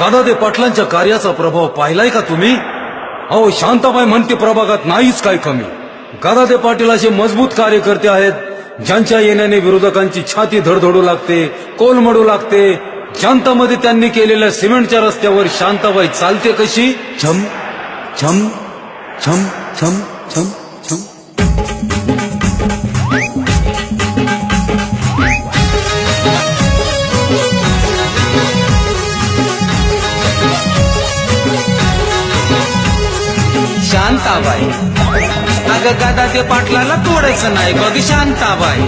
गदादे पाटलांच्या कार्याचा प्रभाव पाहिलाय का तुम्ही? अहो शांताबाई म्हणते प्रभागात नाहीच काय कमी. गदादे पाटील असे मजबूत कार्यकर्ते आहेत ज्यांच्या येण्याने विरोधकांची छाती धडधडू लागते कोलमडू लागते. जनतामध्ये त्यांनी केलेल्या सिमेंटच्या रस्त्यावर शांताबाई चालते कशी? छम छम छम छम छम छम. शांताबाई. अगं गदा ते पाटलाला तोडायचं नाही बघ शांताबाई.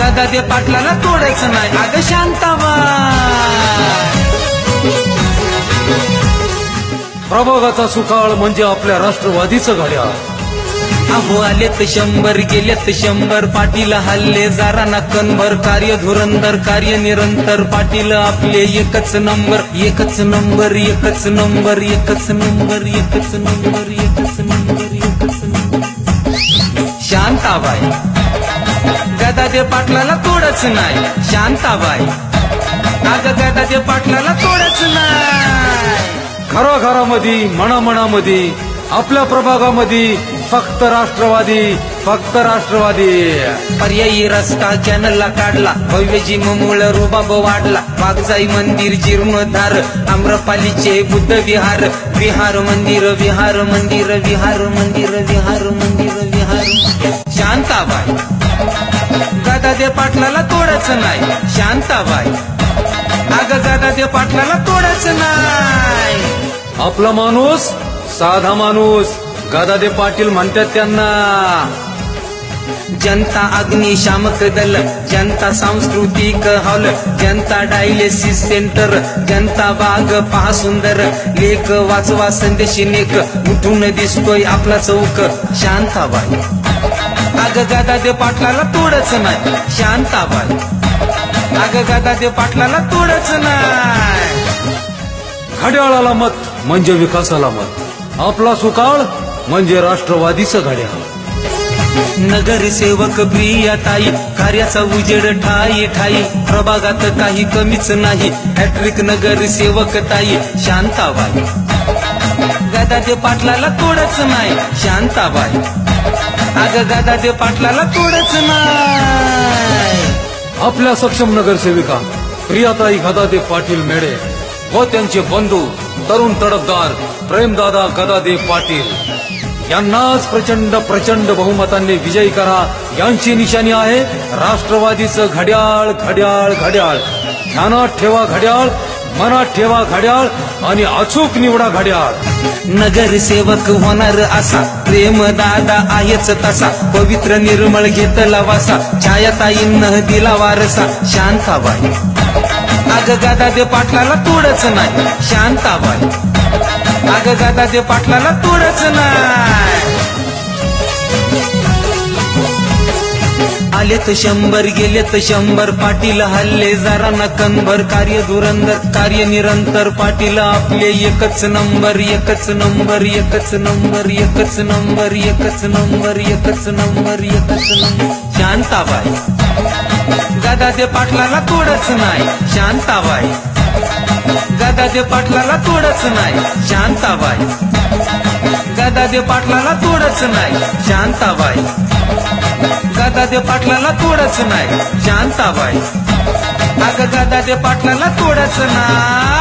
गदा ते पाटलाला तोडायचं नाही अगं शांताबाई. प्रभागाचा सुकाळ म्हणजे आपल्या राष्ट्रवादीचं घड्याळ. अहो आलेत शंभर गेलेत शंभर. पाटील हल्ले जारा ना कणभर. कार्य धुरंदर कार्य निरंतर पाटील आपले एकच नंबर एकच नंबर एकच नंबर एकच नंबर एकच नंबर एकच नंबर एकच नंबर. शांताबाई. गदादे पाटलाला तोडच नाही. शांताबाई. अगं गदादे पाटलाला तोडच नाही. घराघरामध्ये मनामनामध्ये आपल्या प्रभागामध्ये फक्त राष्ट्रवादी फक्त राष्ट्रवादी. पर्यायी रस्ता कॅनलला काढला. भव्य जिममुळ रुबाब वाढला. वाघजाई मंदिर जीर्णोद्धार आम्रपालीचे बुद्ध विहार. विहार मंदिर विहार मंदिर विहार मंदिर विहार मंदिर विहार शांताबाई. गदादे पाटलाला तोडच नाही. शांताबाई. अगं गदादे पाटलाला तोडच नाही. आपला माणूस साधा माणूस. गदादे पाटील म्हणतात त्यांना. जनता अग्निशामक दल जनता सांस्कृतिक हॉल जनता डायलिसिस सेंटर जनता बाग पहा सुंदर लेख वाचवा संदेश नेक उठून दिसतोय आपला चौक शांताबाई. अग गदादे पाटलाला तोडच नाही शांताबाई. अग गदादे पाटलाला तोडच नाही. घड्याळाला मत म्हणजे विकासाला मत. आपला सुकाळ म्हणजे राष्ट्रवादीचं घड्याळ नगरसेवक प्रियाताई कार्याचा उजेड ठाई ठाई. प्रभागात काही कमीच नाही. हॅट्रिक नगरसेवक ताई शांताबाई. गदादे पाटलाला तोडच नाही शांताबाई. अग गदादे पाटलाला तोडच नाही. आपल्या सक्षम नगरसेविका प्रियाताई गदादे पाटील मेढे. व त्यांचे बंधू तरुण तडफदार प्रेमदादा गदादे पाटील. यांनाच प्रचंड प्रचंड बहुमतांनी विजयी करा. यांची निशाणी आहे राष्ट्रवादीचं घड्याळ घड्याळ घड्याळ. ध्यानात ठेवा घड्याळ मनात ठेवा घड्याळ आणि अचूक निवडा घड्याळ. नगरसेवक होणार असा प्रेम दादा आहेच तसा. पवित्र निर्मळ घेतला वासा छायाताईंन दिला वारसा. शांताबाई अग गदादे पाटलाला तोडच नाही शांताबाई. अग गदादे पाटलाला तोडच नाही. आलेत शंभर गेलेत शंभर पाटील हल्ले जरा नकनभर कार्य धुरंदर कार्य निरंतर. पाटील आपले एकच नंबर एकच नंबर एकच नंबर एकच नंबर एकच नंबर एकच नंबर एकच नंबर. शांताबाई. गदादे पाटलाला तोडच नाही शांताबाई. गदादे पाटलाला तोडच नाही शांताबाई. गदादे पाटलाला तोडच नाही शांताबाई. गदादे पाटलाला तोडच नाही शांताबाई. अगं गदादे पाटलाला तोडच नाही.